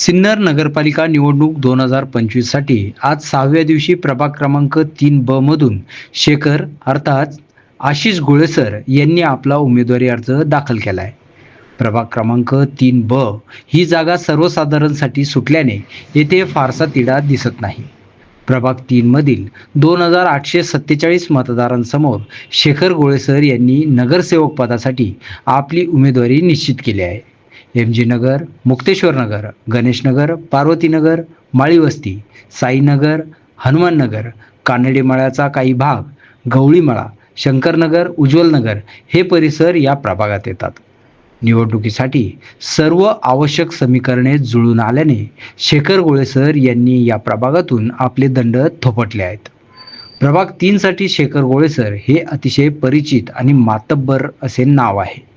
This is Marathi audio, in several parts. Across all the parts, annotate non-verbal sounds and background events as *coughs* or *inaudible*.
सिन्नर नगरपालिका निवडणूक दोन हजार पंचवीससाठी आज सहाव्या दिवशी प्रभाग क्रमांक तीन ब मधून शेखर अर्थात आशिष गोळेसर यांनी आपला उमेदवारी अर्ज दाखल केला आहे प्रभाग क्रमांक तीन ब ही जागा सर्वसाधारणसाठी सुटल्याने येथे फारसा तिढा दिसत नाही. प्रभाग तीनमधील दोन हजार आठशे सत्तेचाळीस मतदारांसमोर शेखर गोळेसर यांनी नगरसेवक पदासाठी आपली उमेदवारी निश्चित केली आहे. एम जी नगर मुक्तेश्वर नगर गणेश नगर पार्वती नगर साईनगर हनुमान नगर कानडी मळ्याचा काही भाग गवळीमळा शंकरनगर उज्ज्वलनगर हे परिसर या प्रभागात येतात. निवडणुकीसाठी सर्व आवश्यक समीकरणे जुळून आल्याने शेखर गोळेसर यांनी या प्रभागातून आपले दंड थोपटले आहेत. प्रभाग तीनसाठी शेखर गोळेसर हे अतिशय परिचित आणि मातब्बर असे नाव आहे.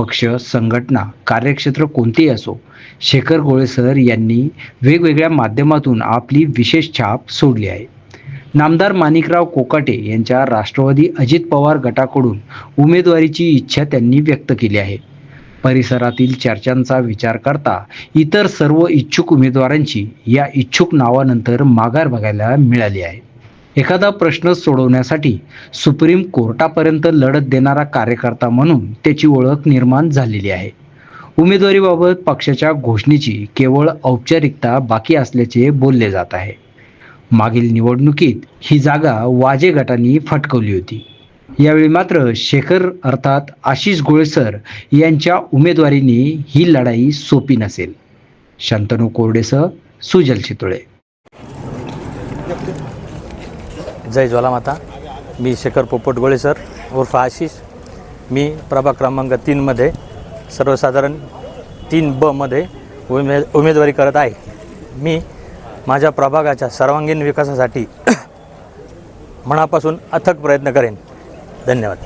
पक्ष संघटना कार्यक्षेत्र कोणतेही असो शेखर गोळे सर यांनी वेगवेगळ्या माध्यमातून आपली विशेष छाप सोडली आहे. नामदार माणिकराव कोकाटे यांच्या राष्ट्रवादी अजित पवार गटाकडून उमेदवारीची इच्छा त्यांनी व्यक्त केली आहे. परिसरातील चर्चांचा विचार करता इतर सर्व इच्छुक उमेदवारांची या इच्छुक नावानंतर माघार बघायला मिळाली आहे. एखादा प्रश्न सोडवण्यासाठी सुप्रीम कोर्टापर्यंत लढत देणारा कार्यकर्ता म्हणून त्याची ओळख निर्माण झालेली आहे. उमेदवारीबाबत पक्षाच्या घोषणेची केवळ औपचारिकता बाकी असल्याचे बोलले जात आहे. मागील निवडणुकीत ही जागा वाजे गटांनी फटकवली होती. यावेळी मात्र शेखर अर्थात आशिष गोळेसर यांच्या उमेदवारीने ही लढाई सोपी नसेल. शांतनू कोरडेसह सुजल चितुळे जय ज्वालामाता. मी शेखर पोपट गोळे सर. उर्फ आशिष. मी प्रभाग क्रमांक तीनमध्ये सर्वसाधारण तीन बमध्ये उमेद उमे उमेदवारी करत आहे. मी माझ्या प्रभागाच्या सर्वांगीण विकासासाठी *coughs* मनापासून अथक प्रयत्न करेन. धन्यवाद.